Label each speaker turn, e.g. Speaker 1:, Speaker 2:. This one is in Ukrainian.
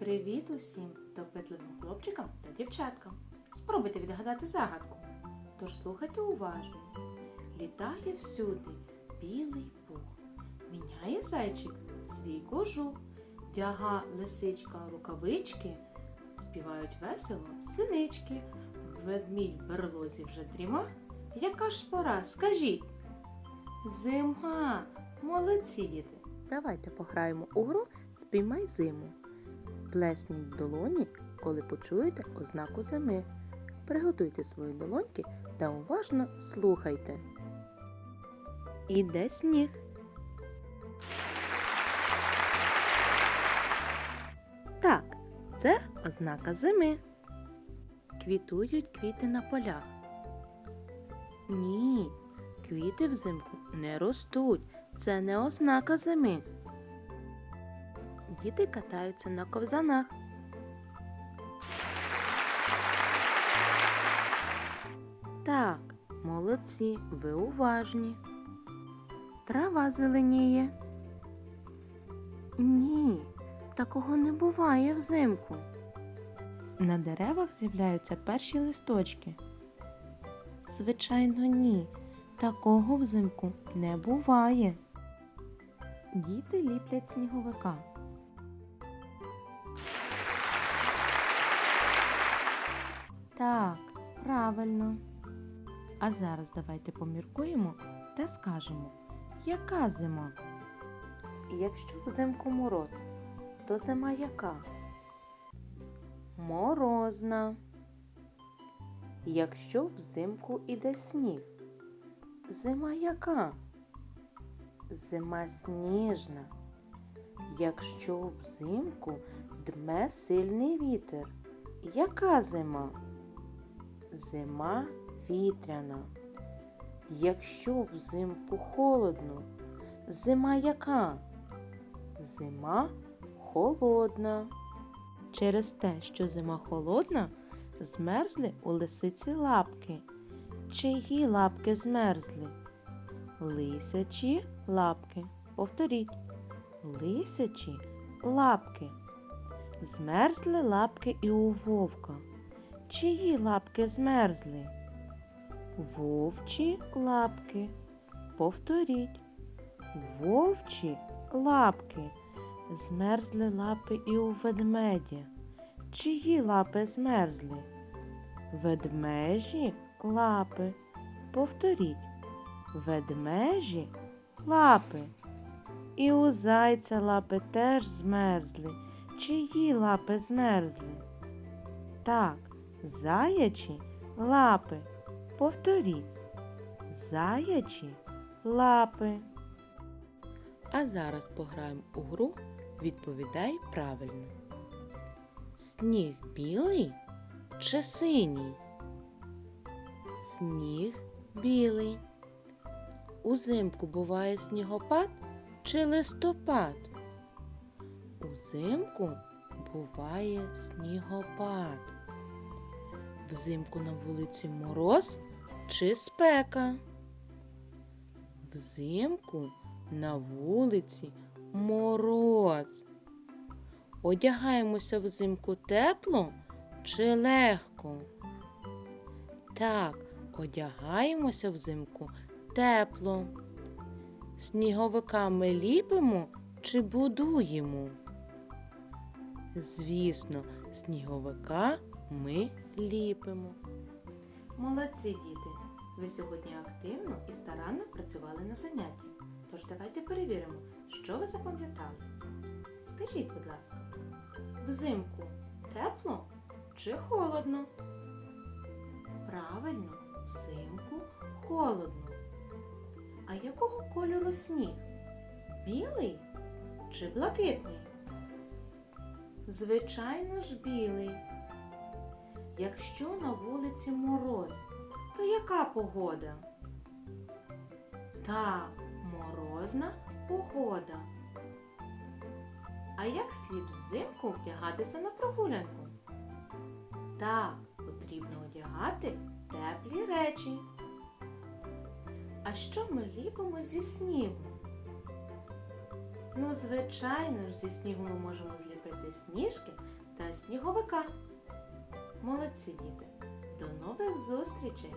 Speaker 1: Привіт усім допитливим хлопчикам та дівчаткам. Спробуйте відгадати загадку. Тож слухайте уважно. Літає всюди білий пух. Міняє зайчик свій кожух. Дяга лисичка рукавички. Співають весело синички. Ведмідь в берлозі вже дріма. Яка ж пора? Скажіть. Зима! Молодці діти! Давайте пограємо у гру Спіймай зиму. Плесніть в долоні, коли почуєте ознаку зими. Приготуйте свої долоньки та уважно слухайте. Іде сніг. Так, це ознака зими. Квітують квіти на полях. Ні, квіти взимку не ростуть. Це не ознака зими. Діти катаються на ковзанах. Так, молодці, ви уважні. Трава зеленіє. Ні, такого не буває взимку. На деревах з'являються перші листочки. Звичайно, ні. Такого взимку не буває. Діти ліплять сніговика. Так, правильно. А зараз давайте поміркуємо та скажемо, яка зима? Якщо взимку мороз, то зима яка? Морозна. Якщо взимку іде сніг, зима яка? Зима сніжна. Якщо взимку дме сильний вітер, яка зима? Зима вітряна. Якщо взимку холодно, зима яка? Зима холодна. Через те, що зима холодна, змерзли у лисиці лапки. Чиї лапки змерзли? Лисячі лапки. Повторіть. Лисячі лапки. Змерзли лапки і у вовка. Чиї лапки змерзли? Вовчі лапки. Повторіть. Вовчі лапки. Змерзли лапи і у ведмедя. Чиї лапи змерзли? Ведмежі лапи. Повторіть. Ведмежі лапи. І у зайця лапи теж змерзли. Чиї лапи змерзли? Так, заячі лапи. Повторіть. Заячі лапи. А зараз пограємо у гру Відповідай правильно. Сніг білий чи синій? Сніг білий. Узимку буває снігопад чи листопад? Узимку буває снігопад. Взимку на вулиці мороз чи спека? Взимку на вулиці мороз. Одягаємося взимку тепло чи легко? Так, одягаємося взимку тепло. Сніговика ми ліпимо чи будуємо? Звісно, сніговика ми ліпимо. Молодці діти! Ви сьогодні активно і старанно працювали на занятті. Тож давайте перевіримо, що ви запам'ятали. Скажіть, будь ласка, взимку тепло чи холодно? Правильно, взимку холодно. А якого кольору сніг? Білий чи блакитний? Звичайно ж, білий. Якщо на вулиці мороз, то яка погода? Так, морозна погода. А як слід взимку вдягатися на прогулянку? Так, потрібно одягати теплі речі. А що ми ліпимо зі снігу? Ну, звичайно ж, зі снігу ми можемо зліпити сніжки та сніговика. Молодці діти! До нових зустрічей!